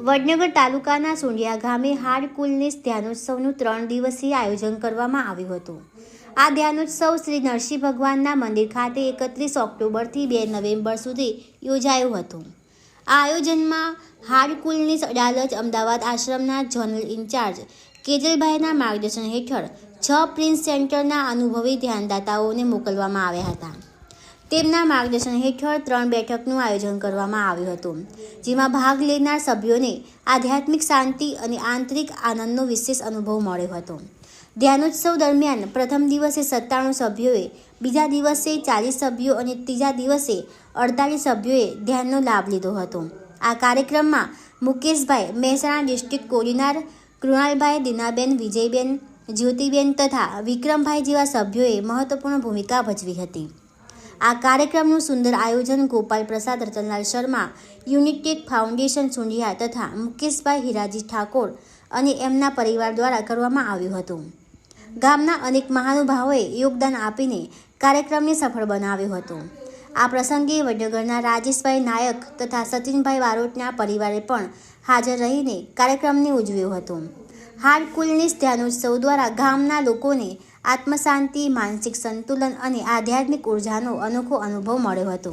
વડનગર તાલુકાના સુંડિયા ગામે હાડ કુલની ધ્યાનોત્સવનું ત્રણ દિવસીય આયોજન કરવામાં આવ્યું હતું. આ ધ્યાનોત્સવ શ્રી નરસિંહ ભગવાનના મંદિર ખાતે એકત્રીસ ઓક્ટોબરથી બે નવેમ્બર સુધી યોજાયું હતું. આ આયોજનમાં હાડ કુલની અડાલજ અમદાવાદ આશ્રમના જનરલ ઇન્ચાર્જ કેજલભાઈના માર્ગદર્શન હેઠળ છ પ્રિન્સ સેન્ટરના અનુભવી ધ્યાનદાતાઓને મોકલવામાં આવ્યા હતા. તેમના માર્ગદર્શન હેઠળ ત્રણ બેઠકનું આયોજન કરવામાં આવ્યું હતું, જેમાં ભાગ લેનાર સભ્યોને આધ્યાત્મિક શાંતિ અને આંતરિક આનંદનો વિશેષ અનુભવ મળ્યો હતો. ધ્યાનોત્સવ દરમિયાન પ્રથમ દિવસે સત્તાણું સભ્યોએ, બીજા દિવસે ચાલીસ સભ્યો અને ત્રીજા દિવસે અડતાલીસ સભ્યોએ ધ્યાનનો લાભ લીધો હતો. આ કાર્યક્રમમાં મુકેશભાઈ મહેસાણા ડિસ્ટ્રિક્ટ કોડીનાર, કૃણાલભાઈ દિનાબેન, વિજયબેન જ્યોતિબેન તથા વિક્રમભાઈ જેવા સભ્યોએ મહત્વપૂર્ણ ભૂમિકા ભજવી હતી. આ કાર્યક્રમનું સુંદર આયોજન ગોપાલ પ્રસાદ, રતનલાલ શર્મા યુનિટેડ ફાઉન્ડેશન સુંઢિયા તથા મુકેશભાઈ હિરાજી ઠાકોર અને એમના પરિવાર દ્વારા કરવામાં આવ્યું હતું. ગામના અનેક મહાનુભાવોએ યોગદાન આપીને કાર્યક્રમને સફળ બનાવ્યો હતો. આ પ્રસંગે વડનગરના રાજેશભાઈ નાયક તથા સચિનભાઈ વારોટના પરિવારે પણ હાજર રહીને કાર્યક્રમને ઉજવ્યો હતો. હાલ કુલનીશ ધ્યાનોત્સવ દ્વારા ગામના લોકોને આત્મશાંતિ માનસિક સંતુલન અને આધ્યાત્મિક ઉર્જાનો અનોખો અનુભવ મળ્યો હતો.